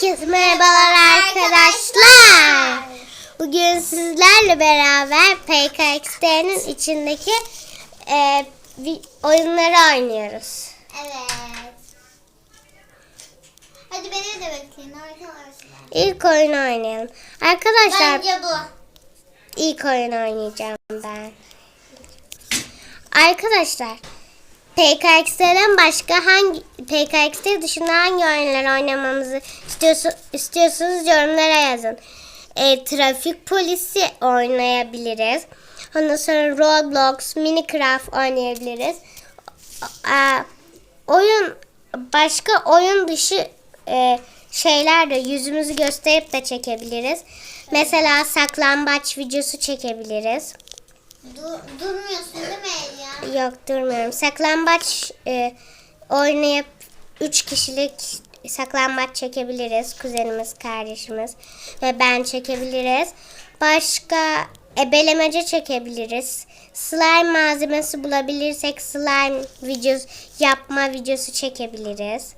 Herkese merhabalar arkadaşlar. Bugün sizlerle beraber PKX'nin içindeki e, oyunları oynuyoruz. Evet. Hadi beni de bekleyin arkadaşlar. İlk oyunu oynayalım. Arkadaşlar Bence bu. ilk oyun oynayacağım ben. Arkadaşlar PKX'den başka hangi PKX dışında hangi oyunlar oynamamızı istiyorsa, istiyorsanız yorumlara yazın. E, trafik polisi oynayabiliriz. Ondan sonra Roblox, Minecraft oynayabiliriz. A- oyun başka oyun dışı e, şeyler de yüzümüzü gösterip de çekebiliriz. Mesela saklambaç videosu çekebiliriz. Dur, durmuyorsun değil mi Elia? Yok durmuyorum. Saklambaç e, oynayıp 3 kişilik saklambaç çekebiliriz. Kuzenimiz, kardeşimiz ve ben çekebiliriz. Başka ebelemece çekebiliriz. Slime malzemesi bulabilirsek slime videosu yapma videosu çekebiliriz.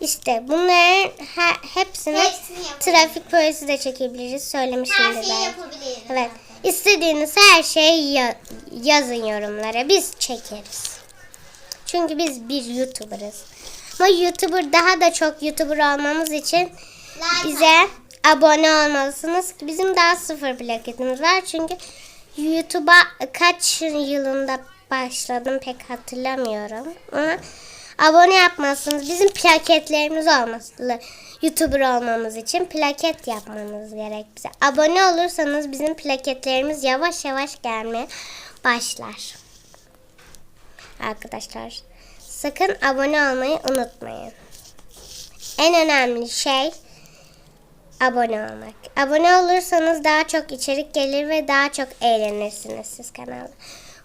İşte bunların he- hepsini, Hepsini trafik polisi de çekebiliriz. Söylemiştim Her şeyi ben. yapabiliriz. Evet. İstediğiniz her şeyi ya- yazın yorumlara. Biz çekeriz. Çünkü biz bir YouTuber'ız. Ama YouTuber daha da çok YouTuber olmamız için Like bize abone olmalısınız. Bizim daha sıfır plaketimiz var. Çünkü YouTube'a kaç yılında başladım pek hatırlamıyorum. Ama abone yapmalısınız. Bizim plaketlerimiz olması YouTuber olmamız için plaket yapmanız gerek bize. Abone olursanız bizim plaketlerimiz yavaş yavaş gelmeye başlar. Arkadaşlar sakın abone olmayı unutmayın. En önemli şey abone olmak. Abone olursanız daha çok içerik gelir ve daha çok eğlenirsiniz siz kanalda.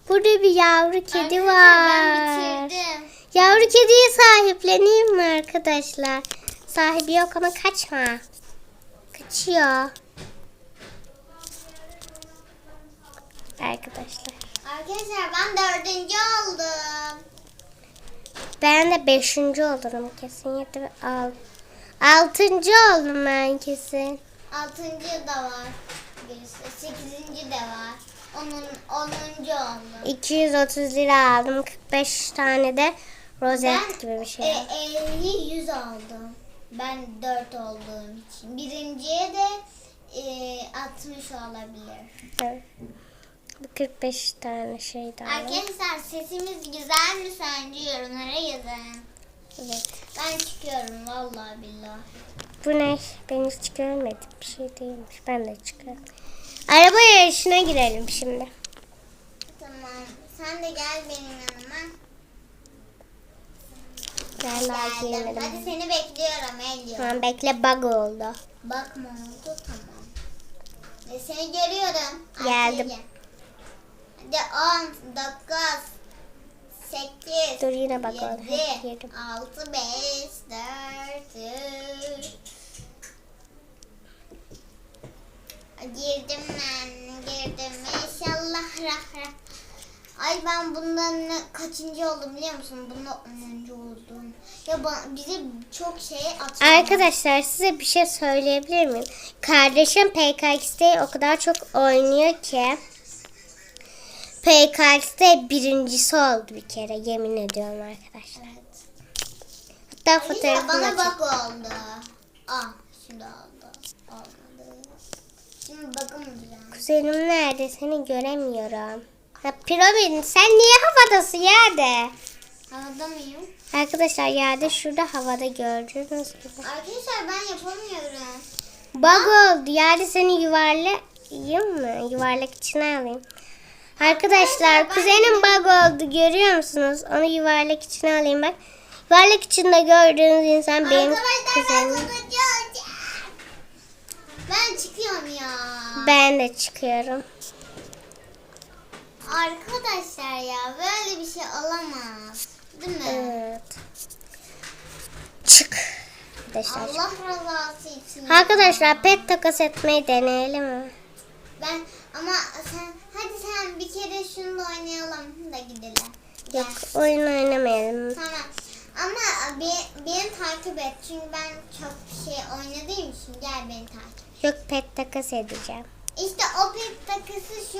Burada bir yavru kedi Arkadaşlar, var. Ben bitirdim. Yavru kediye sahipleneyim mi arkadaşlar? Sahibi yok ama kaçma. Kaçıyor. Arkadaşlar. Arkadaşlar ben dördüncü oldum. Ben de beşinci olurum kesin. Yedi ve al. Altıncı oldum ben kesin. Altıncı da var. Birisi. Sekizinci de var. Onun, onuncu oldum. 230 lira aldım. 45 tane de rozet gibi bir şey. aldım. 50 100 aldım. Ben 4 olduğum için. Birinciye de e, 60 olabilir. Evet. Bu 45 tane şey aldım. Arkadaşlar sesimiz güzel mi sence yorumlara yazın. Evet. Ben çıkıyorum vallahi billahi. Bu ne? Ben hiç görmedim. Bir şey değilmiş. Ben de çıkıyorum. Araba yarışına girelim şimdi. Tamam. Sen de gel benim yanıma. Gel daha giyemedim. Hadi seni bekliyorum Elio. Tamam bekle bug oldu. Bakma oldu tamam. Ve seni görüyorum. Geldim. Hadi 10, 9, 8, Dur yine bug oldu. 7, Heh, Yedim. 6, 5, 4, 3. Girdim ben, girdim. İnşallah rah rah. Ay ben bundan ne, kaçıncı oldum biliyor musun? Bunda 10. oldum. Ya ba- bize çok şey atıyor. Arkadaşlar size bir şey söyleyebilir miyim? Kardeşim PKX'de o kadar çok oynuyor ki PKX'de birincisi oldu bir kere yemin ediyorum arkadaşlar. Evet. Hatta fotoğrafını bana bak oldu. Ah şimdi oldu. Olmadı. Şimdi bakın. Kuzenim nerede? Seni göremiyorum. Ha, Piramidin sen niye havadasın yerde? Havada mıyım? Arkadaşlar yerde şurada havada gördüğünüz gibi. Arkadaşlar ben yapamıyorum. Bug oldu. Yerde seni yuvarlayayım mı? Yuvarlak içine alayım. Arkadaşlar kuzenim bug oldu. Görüyor musunuz? Onu yuvarlak içine alayım bak. Yuvarlak içinde gördüğünüz insan benim Arkadaşlar ben kuzenim. sonuncu olacağım. Ben çıkıyorum ya. Ben de çıkıyorum. Arkadaşlar ya böyle bir şey olamaz. Değil mi? Evet. Çık. Arkadaşlar. Allah rızası için. Arkadaşlar pet takas etmeyi deneyelim mi? Ben ama sen hadi sen bir kere şunu da oynayalım da gidelim. Gel. Yok oyun oynamayalım. Tamam. Ama be- beni takip et çünkü ben çok şey oynadığım için gel beni takip. Yok pet takas edeceğim. İşte o pet takısı şu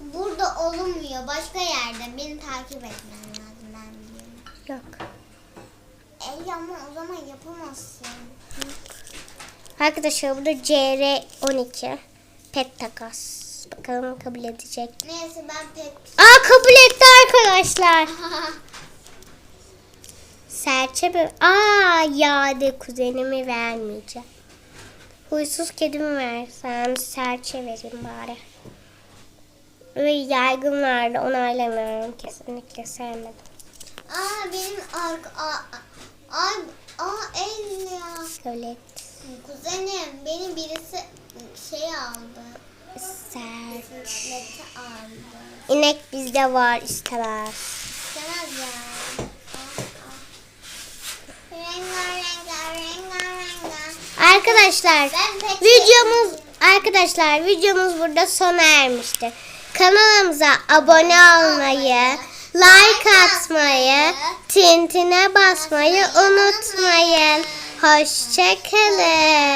burada olunmuyor başka yerde beni takip etmen lazım ben biliyorum. Yok. Ey ama o zaman yapamazsın. Arkadaşlar burada CR12 pet takas. Bakalım kabul edecek. Neyse ben pet... Aa kabul etti arkadaşlar. Serçe mi? Aa ya de kuzenimi vermeyeceğim. Huysuz kedimi versem serçe vereyim bari. Ve yaygın vardı onaylamıyorum kesinlikle sevmedim. Aa benim arka... Aa, aa, aa el ya. Etti. Kuzenim beni birisi şey aldı. Serçe. Bisikleti aldı. İnek bizde var istemez. İstemez ya. Aa, aa. Rengarenk, rengarenk. Arkadaşlar videomuz arkadaşlar videomuz burada sona ermiştir. Kanalımıza abone olmayı, like atmayı, tintine basmayı unutmayın. Hoşçakalın.